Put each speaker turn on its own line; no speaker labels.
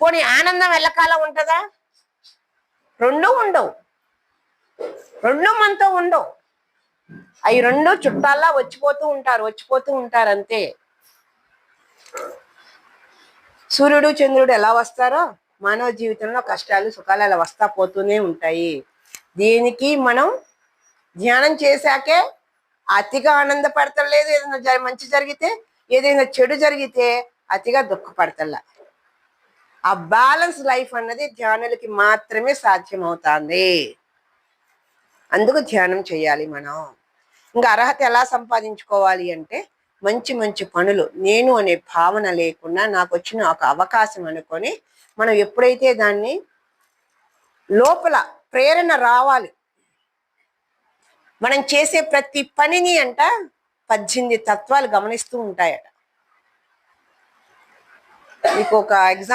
పోనీ ఆనందం ఎల్లకాలం ఉంటుందా? రెండు ఉండవు. రెండు మనతో ఉండవు. అవి రెండు చుట్టాల్లా వచ్చిపోతూ ఉంటారు వచ్చిపోతూ ఉంటారు అంతే. సూర్యుడు చంద్రుడు ఎలా వస్తారో మానవ జీవితంలో కష్టాలు సుఖాలు అలా వస్తా పోతూనే ఉంటాయి. దీనికి మనం ధ్యానం చేశాకే అతిగా ఆనందపడతలేదు. ఏదైనా మంచి జరిగితే ఏదైనా చెడు జరిగితే అతిగా దుఃఖపడతల్లా. ఆ బ్యాలెన్స్ లైఫ్ అన్నది ధ్యానులకి మాత్రమే సాధ్యమవుతుంది. అందుకు ధ్యానం చేయాలి మనం. ఇంకా అర్హత ఎలా సంపాదించుకోవాలి అంటే మంచి మంచి పనులు నేను అనే భావన లేకుండా నాకు వచ్చిన ఒక అవకాశం అనుకొని మనం ఎప్పుడైతే దాన్ని లోపల ప్రేరణ రావాలి. మనం చేసే ప్రతి పనిని అంట పద్దెనిమిది తత్వాలు గమనిస్తూ ఉంటాయట. మీకు ఒక ఎగ్జాంపుల్